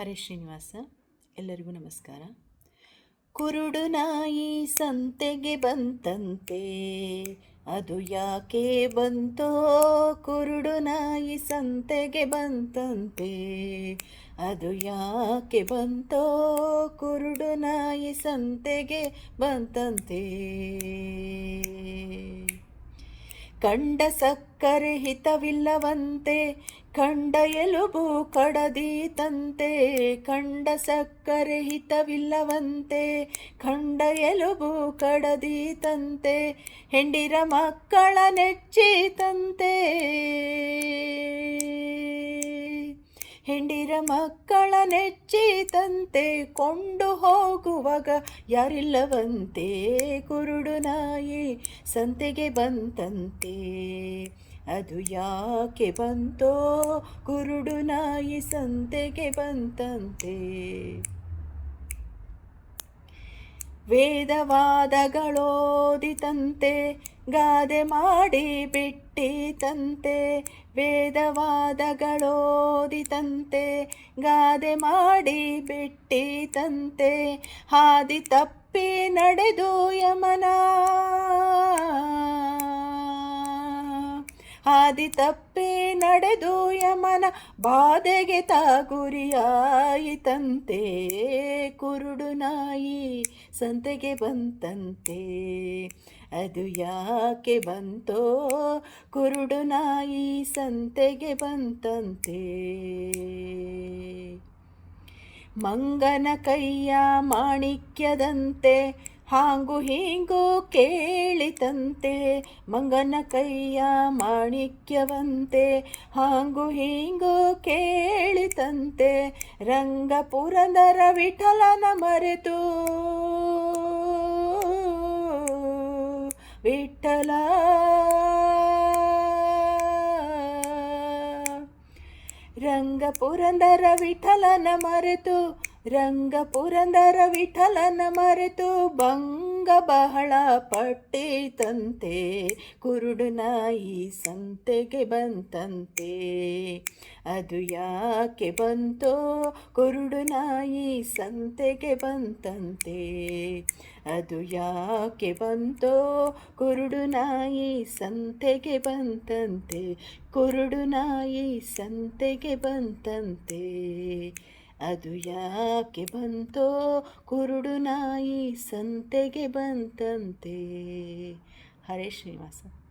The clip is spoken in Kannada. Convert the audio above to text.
ಹರೇ ಶ್ರೀನಿವಾಸ, ಎಲ್ಲರಿಗೂ ನಮಸ್ಕಾರ. ಕುರುಡು ನಾಯಿ ಸಂತೆಗೆ ಬಂತಂತೆ, ಅದು ಯಾಕೆ ಬಂತೋ? ಕುರುಡು ನಾಯಿ ಸಂತೆಗೆ ಬಂತಂತೆ, ಅದು ಯಾಕೆ ಬಂತೋ? ಕುರುಡು ನಾಯಿ ಸಂತೆಗೆ ಬಂತಂತೆ. ಕಂಡ ಸಕ್ಕರೆ ಹಿತವಿಲ್ಲವಂತೆ, ಕಂಡ ಎಲುಬು ಕಡದೀತಂತೆ, ಕಂಡ ಸಕ್ಕರೆ ಹಿತವಿಲ್ಲವಂತೆ, ಕಂಡ ಎಲುಬು ಕಡದೀತಂತೆ, ಹೆಂಡಿರ ಮಕ್ಕಳ ನೆಚ್ಚಿತಂತೆ. ಹೆಂಡಿರ ಮಕ್ಕಳ ನೆಚ್ಚಿತಂತೆ ಕೊಂಡು ಹೋಗುವಾಗ ಯಾರಿಲ್ಲವಂತೆ ಕುರುಡು ನಾಯಿ ಸಂತೆಗೆ ಬಂತಂತೆ. ಅದು ಯಾಕೆ ಬಂತೋ ಕುರುಡು ನಾಯಿ ಸಂತೆಗೆ ಬಂತಂತೆ. ವೇದವಾದಗಳೋದಿತಂತೆ ಗಾದೆ ಮಾಡಿ ಬಿಟ್ಟಿತಂತೆ ವೇದವಾದಗಳೋದಿತಂತೆ. ಗಾದೆ ಮಾಡಿ ಬಿಟ್ಟಿತಂತೆ ಹಾದಿ ತಪ್ಪಿ ನಡೆದು ಯಮನ ಹಾದಿ ತಪ್ಪಿ ನಡೆದು ಯಮನ ಬಾಧೆಗೆ ತಾಗುರಿಯಾಯಿತಂತೆ. ಕುರುಡು ನಾಯಿ ಸಂತೆಗೆ ಬಂತಂತೆ. ಅದು ಯಾಕೆ ಬಂತೋ? ಕುರುಡು ನಾಯಿ ಸಂತೆಗೆ ಬಂತಂತೆ. ಮಂಗನ ಕೈಯ ಮಾಣಿಕ್ಯದಂತೆ ಹಾಂಗು ಹೀಂಗು ಕೇಳಿತಂತೆ, ಮಂಗನ ಕೈಯ ಮಾಣಿಕ್ಯವಂತೆ. ಹಾಂಗು ಹೀಂಗು ಕೇಳಿತಂತೆ ರಂಗ ಪುರಂದರ ವಿಠಲನ ಮರೆತು. ವಿಠಲ. ರಂಗ ಪುರಂದರ ವಿಠಲನ ಮರೆತು. ರಂಗ ಪುರಂದರ ವಿಠಲನ ಮರೆತು ಭಂಗ ಬಹಳ ಪಟ್ಟಿತಂತೆ. ಕುರುಡು ನಾಯಿ ಸಂತೆಗೆ ಬಂತಂತೆ. ಅದು ಯಾಕೆ ಬಂತೋ? ಕುರುಡು ನಾಯಿ ಸಂತೆಗೆ ಬಂತಂತೆ. ಅದು ಯಾಕೆ ಬಂತೋ? ಕುರುಡು ನಾಯಿ ಸಂತೆಗೆ ಬಂತಂತೆ. ಕುರುಡು ನಾಯಿ ಸಂತೆಗೆ ಬಂತಂತೆ. ಅದು ಯಾಕೆ ಬಂತೋ ಕುರುಡು ನಾಯಿ ಸಂತೆಗೆ ಬಂತಂತೆ. ಹರೇ ಶ್ರೀನಿವಾಸ.